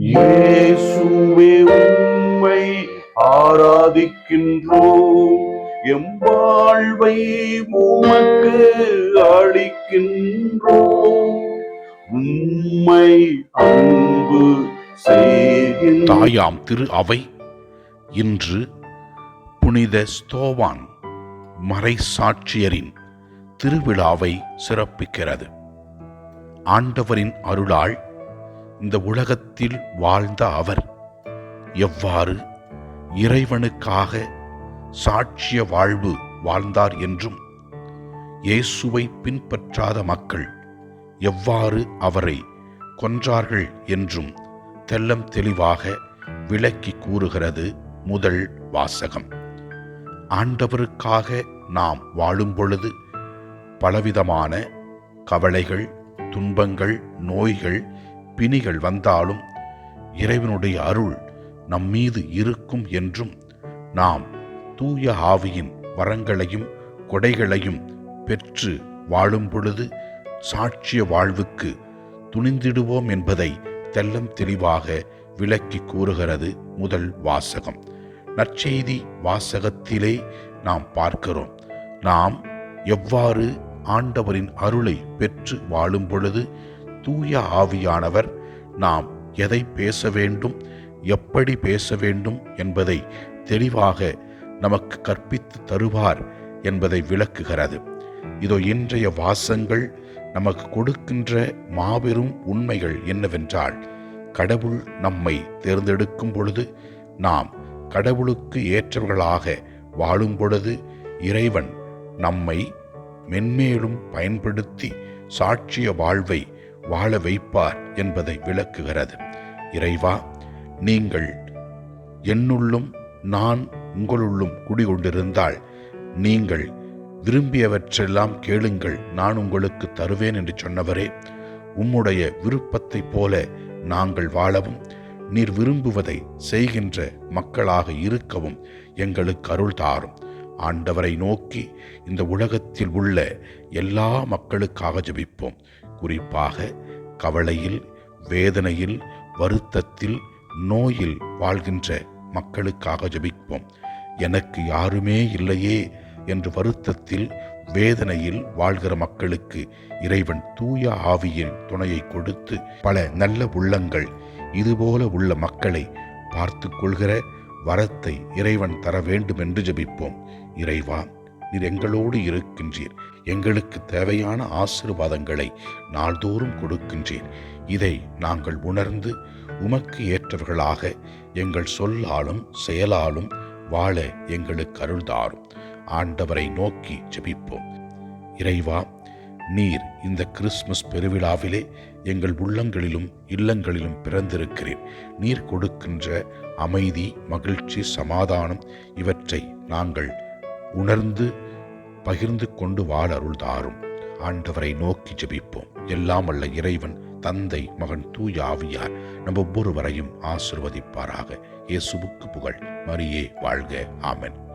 இயேசுவே உம்மை ஆராதிக்கின்றோம். எம் வாழ்வை உமக்கு அளிக்கின்றோம். உம்மை அன்பு தாயாம் திரு அவை. இன்று புனித ஸ்தோவான் மறைசாட்சியரின் திருவிழாவை சிறப்பிக்கிறது. ஆண்டவரின் அருளால் இந்த உலகத்தில் வாழ்ந்த அவர். எவ்வாறு இறைவனுக்காக சாட்சிய வாழ்வு வாழ்ந்தார் என்றும் இயேசுவை பின்பற்றாத மக்கள் எவ்வாறு அவரை கொன்றார்கள் என்றும் தெல்லம் தெளிவாக விளக்கி கூறுகிறது முதல் வாசகம். ஆண்டவருக்காக நாம் வாழும் பொழுது பலவிதமான கவலைகள் துன்பங்கள் நோய்கள் பிணிகள் வந்தாலும் இறைவனுடைய அருள் நம்மீது இருக்கும் என்றும் நாம் தூய ஆவியின் வரங்களையும் கொடைகளையும் பெற்று வாழும் பொழுது சாட்சிய வாழ்வுக்கு துணிந்திடுவோம் என்பதை தெல்லம் தெளிவாக விளக்கி கூறுகிறது முதல் வாசகம். நற்செய்தி வாசகத்திலே நாம் பார்க்கிறோம். நாம் எவ்வாறு ஆண்டவரின் அருளை பெற்று வாழும் பொழுது தூய ஆவியானவர் நாம் எதை பேச வேண்டும் எப்படி பேச வேண்டும் என்பதை தெளிவாக நமக்கு கற்பித்து தருவார் என்பதை விளக்குகிறது. இதோ இன்றைய வாசங்கள் நமக்கு கொடுக்கின்ற மாபெரும் உண்மைகள் என்னவென்றால் கடவுள் நம்மை தேர்ந்தெடுக்கும் பொழுது நாம் கடவுளுக்கு ஏற்றவர்களாக வாழும் பொழுது இறைவன் நம்மை மென்மேலும் பயன்படுத்தி சாட்சிய வாழ்வை வாழ வைப்பார் என்பதை விளக்குகிறது. இறைவா நீங்கள் என்னுள்ளும் நான் உங்களுள்ளும் குடிகொண்டிருந்தால் நீங்கள் விரும்பியவற்றெல்லாம் கேளுங்கள் நான் உங்களுக்கு தருவேன் என்று சொன்னவரே. உம்முடைய விருப்பத்தைப் போல நாங்கள் வாழவும் நீர் விரும்புவதை செய்கின்ற மக்களாக இருக்கவும் எங்களுக்கு அருள் தாரும். ஆண்டவரை நோக்கி இந்த உலகத்தில் உள்ள எல்லா மக்களுக்காக ஜபிப்போம். குறிப்பாக கவலையில் வேதனையில் வருத்தத்தில் நோயில் வாழ்கின்ற மக்களுக்காக ஜபிப்போம். எனக்கு யாருமே இல்லையே என்று வருத்தத்தில் வேதனையில் வாழ்கிற மக்களுக்கு இறைவன் தூய ஆவியின் துணையை கொடுத்து பல நல்ல உள்ளங்கள் இதுபோல உள்ள மக்களை பார்த்து கொள்கிற வரத்தை இறைவன் தர வேண்டும் என்று ஜெபிப்போம். இறைவா நீர் எங்களோடு இருக்கின்றீர். எங்களுக்கு தேவையான ஆசீர்வாதங்களை நாள்தோறும் கொடுக்கின்றீர். இதை நாங்கள் உணர்ந்து உமக்கு ஏற்றவர்களாக எங்கள் சொல்லாலும் செயலாலும் வாழ எங்களுக்கு அருள்தாரும். ஆண்டவரை நோக்கி ஜெபிப்போம். இறைவா நீர் இந்த கிறிஸ்மஸ் பெருவிழாவிலே எங்கள் உள்ளங்களிலும் இல்லங்களிலும் பிறந்திருக்கிறேன். நீர் கொடுக்கின்ற அமைதி மகிழ்ச்சி சமாதானம் இவற்றை நாங்கள் உணர்ந்து பகிர்ந்து கொண்டு வாழ அருள்தாரும். ஆண்டவரை நோக்கி ஜெபிப்போம். எல்லாம் அல்ல இறைவன் தந்தை மகன் தூய ஆவியார் நம் ஒவ்வொருவரையும் ஆசிர்வதிப்பாராக. இயேசுவுக்கு புகழ். மரியே வாழ்க. ஆமன்.